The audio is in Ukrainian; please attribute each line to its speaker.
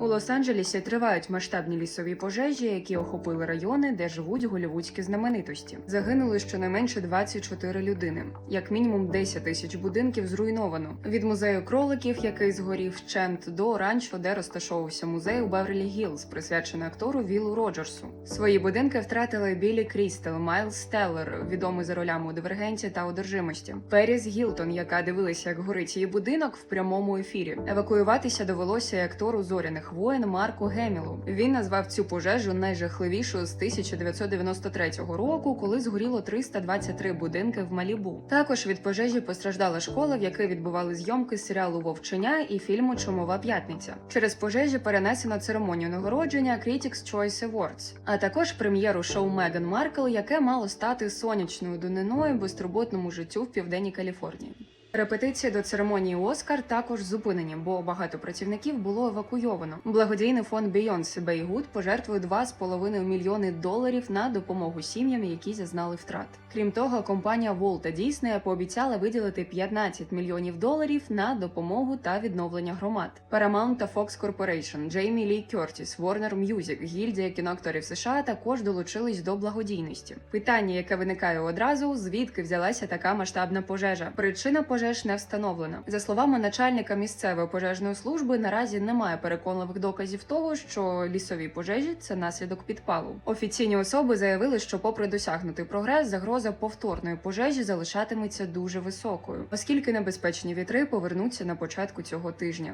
Speaker 1: У Лос-Анджелесі тривають масштабні лісові пожежі, які охопили райони, де живуть голівудські знаменитості. Загинули щонайменше 24 людини. Як мінімум 10 тисяч будинків зруйновано. Від музею кроликів, який згорів вщент, до ранчо, де розташовувався музей у Беверлі Гілз, присвячений актору Вілу Роджерсу. Свої будинки втратили Білі Крістел, Майлз Стеллер, відомий за ролями у дивергенті та одержимості. Періс Гілтон, яка дивилася, як горить її будинок в прямому ефірі. Евакуюватися довелося і актору зоряних воєн Марку Гемілу. Він назвав цю пожежу найжахливішою з 1993 року, коли згоріло 323 будинки в Малібу. Також від пожежі постраждала школа, в якій відбували зйомки серіалу Вовчення і фільму Чумова п'ятниця. Через пожежі перенесено церемонію нагородження Critics' Choice Awards, а також прем'єру шоу Меган Маркл, яке мало стати сонячною дониною безтурботному життю в південній Каліфорнії. Репетиції до церемонії Оскар також зупинені, бо багато працівників було евакуйовано. Благодійний фонд Beyoncé Baygood пожертвує 2,5 мільйони доларів на допомогу сім'ям, які зазнали втрат. Крім того, компанія Walt та Disney пообіцяла виділити 15 мільйонів доларів на допомогу та відновлення громад. Paramount та Fox Corporation, Джеймі Лі Кертіс, Warner Music, гільдія кіноакторів США також долучились до благодійності. Питання, яке виникає одразу, звідки взялася така масштабна пожежа? Причина пожеж не встановлена. За словами начальника місцевої пожежної служби, наразі немає переконливих доказів того, що лісові пожежі це наслідок підпалу. Офіційні особи заявили, що, попри досягнутий прогрес, загроза повторної пожежі залишатиметься дуже високою, оскільки небезпечні вітри повернуться на початку цього тижня.